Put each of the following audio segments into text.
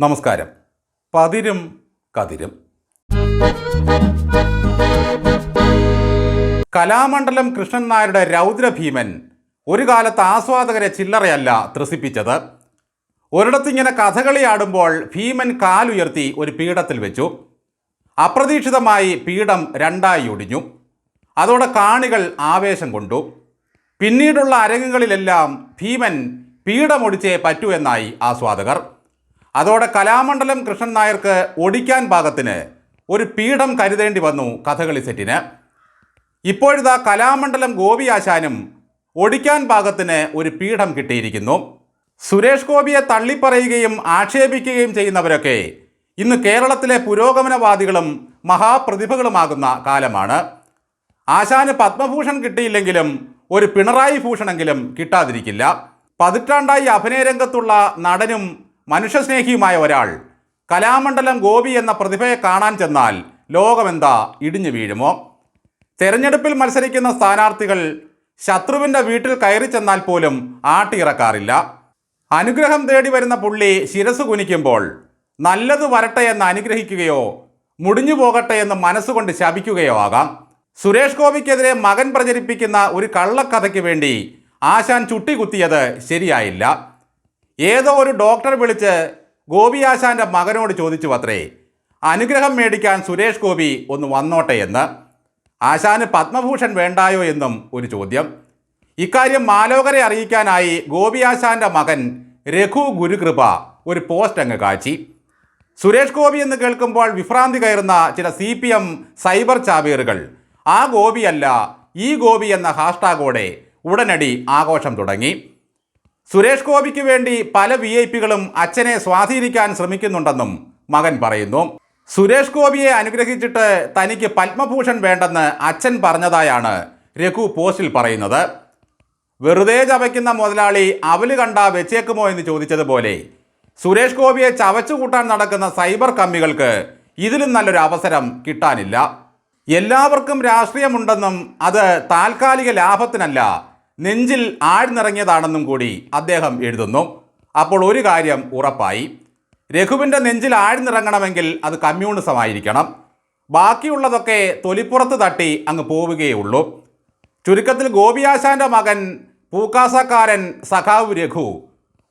നമസ്കാരം. പതിരും കതിരും. കലാമണ്ഡലം കൃഷ്ണൻ നായരുടെ രൗദ്രഭീമൻ ഒരു കാലത്ത് ആസ്വാദകരെ ചില്ലറയല്ല ത്രസിപ്പിച്ചത്. ഒരിടത്തിങ്ങനെ കഥകളി ആടുമ്പോൾ ഭീമൻ കാലുയർത്തി ഒരു പീഠത്തിൽ വെച്ചു. അപ്രതീക്ഷിതമായി പീഠം രണ്ടായി ഒടിഞ്ഞു. അതോടെ കാണികൾ ആവേശം കൊണ്ടു. പിന്നീടുള്ള അരങ്ങുകളിലെല്ലാം ഭീമൻ പീഠമൊടിച്ചേ പറ്റൂ എന്നായി ആസ്വാദകർ. അതോടെ കലാമണ്ഡലം കൃഷ്ണൻ നായർക്ക് ഒടിക്കാൻ പാകത്തിന് ഒരു പീഠം കരുതേണ്ടി വന്നു കഥകളി സെറ്റിന്. ഇപ്പോഴിതാ കലാമണ്ഡലം ഗോപി ആശാനും ഒടിക്കാൻ പാകത്തിന് ഒരു പീഠം കിട്ടിയിരിക്കുന്നു. സുരേഷ് ഗോപിയെ തള്ളിപ്പറയുകയും ആക്ഷേപിക്കുകയും ചെയ്യുന്നവരൊക്കെ ഇന്ന് കേരളത്തിലെ പുരോഗമനവാദികളും മഹാപ്രതിഭകളുമാകുന്ന കാലമാണ്. ആശാന് പത്മഭൂഷൺ കിട്ടിയില്ലെങ്കിലും ഒരു പിണറായി ഭൂഷണെങ്കിലും കിട്ടാതിരിക്കില്ല. പതിറ്റാണ്ടായി അഭിനയരംഗത്തുള്ള നടനും മനുഷ്യസ്നേഹിയുമായ ഒരാൾ കലാമണ്ഡലം ഗോപി എന്ന പ്രതിഭയെ കാണാൻ ചെന്നാൽ ലോകമെന്താ ഇടിഞ്ഞു വീഴുമോ? തെരഞ്ഞെടുപ്പിൽ മത്സരിക്കുന്ന സ്ഥാനാർത്ഥികൾ ശത്രുവിന്റെ വീട്ടിൽ കയറി ചെന്നാൽ പോലും ആട്ടിയിറക്കാറില്ല. അനുഗ്രഹം തേടി വരുന്ന പുള്ളി ശിരസ് കുനിക്കുമ്പോൾ നല്ലത് വരട്ടെ എന്ന് അനുഗ്രഹിക്കുകയോ മുടിഞ്ഞു പോകട്ടെ എന്ന് മനസ്സുകൊണ്ട് ശപിക്കുകയോ ആകാം. സുരേഷ് ഗോപിക്കെതിരെ മകൻ പ്രചരിപ്പിക്കുന്ന ഒരു കള്ളക്കഥയ്ക്ക് വേണ്ടി ആശാൻ ചുട്ടികുത്തിയത് ശരിയായില്ല. ഏതോ ഒരു ഡോക്ടർ വിളിച്ച് ഗോപി ആശാന്റെ മകനോട് ചോദിച്ചു അത്രേ. അനുഗ്രഹം മേടിക്കാൻ സുരേഷ് ഗോപി ഒന്ന് വന്നോട്ടെ എന്ന്. ആശാന് പത്മഭൂഷൺ വേണ്ടായോ എന്നും ഒരു ചോദ്യം. ഇക്കാര്യം മാലോകരെ അറിയിക്കാനായി ഗോപി ആശാന്റെ മകൻ രഘു ഗുരുകൃപ ഒരു പോസ്റ്റ് അങ്ങ് കാച്ചി. സുരേഷ് ഗോപി എന്ന് കേൾക്കുമ്പോൾ വിഭ്രാന്തി കയറുന്ന ചില സി പി എം സൈബർ ചാവേറുകൾ. ആ ഗോപിയല്ല ഈ ഗോപി എന്ന ഹാഷ്ടാഗോടെ ഉടനടി ആഘോഷം തുടങ്ങി. സുരേഷ് ഗോപിക്ക് വേണ്ടി പല വി ഐ പികളും അച്ഛനെ സ്വാധീനിക്കാൻ ശ്രമിക്കുന്നുണ്ടെന്നും മകൻ പറയുന്നു. സുരേഷ് ഗോപിയെ അനുഗ്രഹിച്ചിട്ട് തനിക്ക് പത്മഭൂഷൺ വേണ്ടെന്ന് അച്ഛൻ പറഞ്ഞതായാണ് രഘു പോസ്റ്റിൽ പറയുന്നത്. വെറുതെ ചവയ്ക്കുന്ന മുതലാളി അവൽ കണ്ട വെച്ചേക്കുമോ എന്ന് ചോദിച്ചതുപോലെ സുരേഷ് ഗോപിയെ ചവച്ചു കൂട്ടാൻ നടക്കുന്ന സൈബർ കമ്മികൾക്ക് ഇതിലും നല്ലൊരു അവസരം കിട്ടാനില്ല. എല്ലാവർക്കും രാഷ്ട്രീയമുണ്ടെന്നും അത് താൽക്കാലിക ലാഭത്തിനല്ല നെഞ്ചിൽ ആഴ്ന്നിറങ്ങിയതാണെന്നും കൂടി അദ്ദേഹം എഴുതുന്നു. അപ്പോൾ ഒരു കാര്യം ഉറപ്പായി. രഘുവിന്റെ നെഞ്ചിൽ ആഴ്ന്നിറങ്ങണമെങ്കിൽ അത് കമ്മ്യൂണിസമായിരിക്കണം. ബാക്കിയുള്ളതൊക്കെ തൊലിപ്പുറത്ത് തട്ടി അങ്ങ് പോവുകയുള്ളൂ ചുരുക്കത്തിൽ ഗോപിയാശാന്റെ മകൻ പൂക്കാസക്കാരൻ സഖാവ് രഘു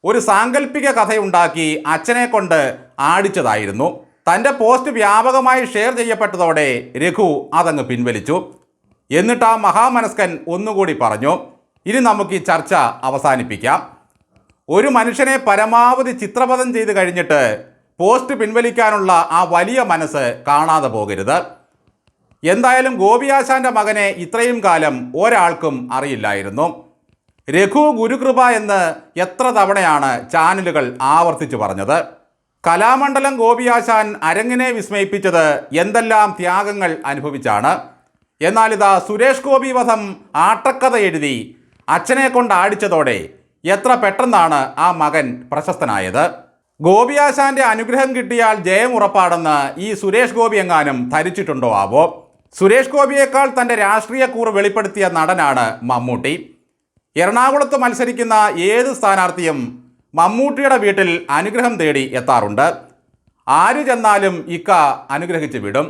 ഒരു സാങ്കല്പിക കഥയുണ്ടാക്കി അച്ഛനെ കൊണ്ട് ആടിച്ചതായിരുന്നു. തന്റെ പോസ്റ്റ് വ്യാപകമായി ഷെയർ ചെയ്യപ്പെട്ടതോടെ രഘു അതങ്ങ് പിൻവലിച്ചു. എന്നിട്ട് ആ മഹാമനസ്കൻ ഒന്നുകൂടി പറഞ്ഞു. ഇനി നമുക്ക് ഈ ചർച്ച അവസാനിപ്പിക്കാം. ഒരു മനുഷ്യനെ പരമാവധി ചിത്രപഥം ചെയ്ത് കഴിഞ്ഞിട്ട് പോസ്റ്റ് പിൻവലിക്കാനുള്ള ആ വലിയ മനസ്സ് കാണാതെ പോകരുത്. എന്തായാലും ഗോപിയാശാന്റെ മകനെ ഇത്രയും കാലം ഒരാൾക്കും അറിയില്ലായിരുന്നു. രഘു ഗുരുകൃപ എന്ന് എത്ര തവണയാണ് ചാനലുകൾ ആവർത്തിച്ചു പറഞ്ഞത്. കലാമണ്ഡലം ഗോപിയാശാൻ അരങ്ങിനെ വിസ്മയിപ്പിച്ചത് എന്തെല്ലാം ത്യാഗങ്ങൾ അനുഭവിച്ചാണ്. എന്നാൽ ഇതാ സുരേഷ് ഗോപി വധം ആട്ടക്കഥ എഴുതി അച്ഛനെ കൊണ്ട് ആടിച്ചതോടെ എത്ര പെട്ടെന്നാണ് ആ മകൻ പ്രശസ്തനായത്? ഗോപിയാശാന്റെ അനുഗ്രഹം കിട്ടിയാൽ ജയം ഉറപ്പാടെന്ന് ഈ സുരേഷ് ഗോപി എങ്ങാനും ധരിച്ചിട്ടുണ്ടോ ആവോ? സുരേഷ് ഗോപിയേക്കാൾ തന്റെ രാഷ്ട്രീയ കൂറ് വെളിപ്പെടുത്തിയ നടനാണ് മമ്മൂട്ടി. എറണാകുളത്ത് മത്സരിക്കുന്ന ഏത് സ്ഥാനാർത്ഥിയും മമ്മൂട്ടിയുടെ വീട്ടിൽ അനുഗ്രഹം തേടി എത്താറുണ്ട്. ആര് ചെന്നാലും ഇക്ക അനുഗ്രഹിച്ച് വിടും.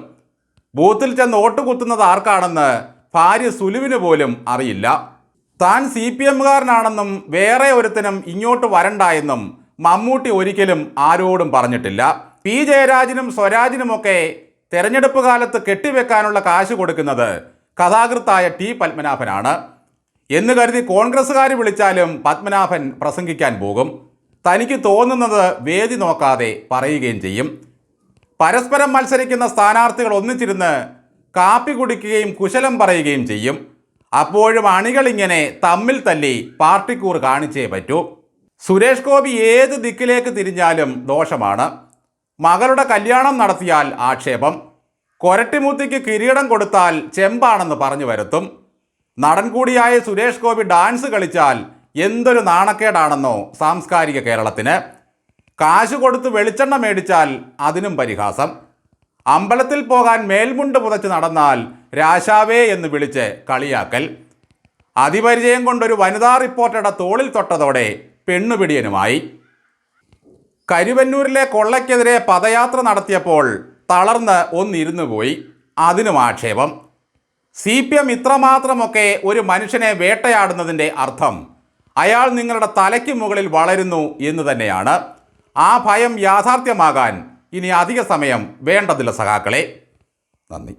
ബൂത്തിൽ ചെന്ന് വോട്ട് കുത്തുന്നത് ആർക്കാണെന്ന് ഭാര്യ സുലുവിന് പോലും അറിയില്ല. താൻ സി പി എമ്മുകാരനാണെന്നും വേറെ ഒരുത്തനും ഇങ്ങോട്ട് വരണ്ട എന്നും മമ്മൂട്ടി ഒരിക്കലും ആരോടും പറഞ്ഞിട്ടില്ല. പി ജയരാജനും സ്വരാജിനുമൊക്കെ തെരഞ്ഞെടുപ്പ് കാലത്ത് കെട്ടിവെക്കാനുള്ള കാശ് കൊടുക്കുന്നത് കഥാകൃത്തായ ടി പത്മനാഭനാണ്. എന്ന് കരുതി കോൺഗ്രസ്സുകാർ വിളിച്ചാലും പത്മനാഭൻ പ്രസംഗിക്കാൻ പോകും. തനിക്ക് തോന്നുന്നത് വേദി നോക്കാതെ പറയുകയും ചെയ്യും. പരസ്പരം മത്സരിക്കുന്ന സ്ഥാനാർത്ഥികൾ ഒന്നിച്ചിരുന്ന് കാപ്പി കുടിക്കുകയും കുശലം പറയുകയും ചെയ്യും. അപ്പോഴും അണികളിങ്ങനെ തമ്മിൽ തല്ലി പാർട്ടിക്കൂർ കാണിച്ചേ പറ്റൂ. സുരേഷ് ഗോപി ഏത് ദിക്കിലേക്ക് തിരിഞ്ഞാലും ദോഷമാണ്. മകളുടെ കല്യാണം നടത്തിയാൽ ആക്ഷേപം. കൊരട്ടിമൂത്തിക്ക് കിരീടം കൊടുത്താൽ ചെമ്പാണെന്ന് പറഞ്ഞു വരുത്തും. നടൻ കൂടിയായ സുരേഷ് ഗോപി ഡാൻസ് കളിച്ചാൽ എന്തൊരു നാണക്കേടാണെന്നോ സാംസ്കാരിക കേരളത്തിന്. കാശ് കൊടുത്ത് വെളിച്ചെണ്ണ മേടിച്ചാൽ അതിനും പരിഹാസം. അമ്പലത്തിൽ പോകാൻ മേൽമുണ്ട് പുതച്ച് നടന്നാൽ രാശാവേ എന്ന് വിളിച്ച് കളിയാക്കൽ. അതിപരിചയം കൊണ്ടൊരു വനിതാ റിപ്പോർട്ടറുടെ തോളിൽ തൊട്ടതോടെ പെണ്ണുപിടിയനുമായി കരുവന്നൂരിലെ കൊള്ളയ്ക്കെതിരെ പദയാത്ര നടത്തിയപ്പോൾ തളർന്ന് ഒന്നിരുന്നു പോയി. അതിനും ആക്ഷേപം. സി പി എം ഇത്രമാത്രമൊക്കെ ഒരു മനുഷ്യനെ വേട്ടയാടുന്നതിന്റെ അർത്ഥം അയാൾ നിങ്ങളുടെ തലയ്ക്ക് മുകളിൽ വളരുന്നു എന്ന് തന്നെയാണ്. ആ ഭയം യാഥാർത്ഥ്യമാകാൻ ഇനി അധിക സമയം വേണ്ടതില്ല സഹാക്കളെ നന്ദി.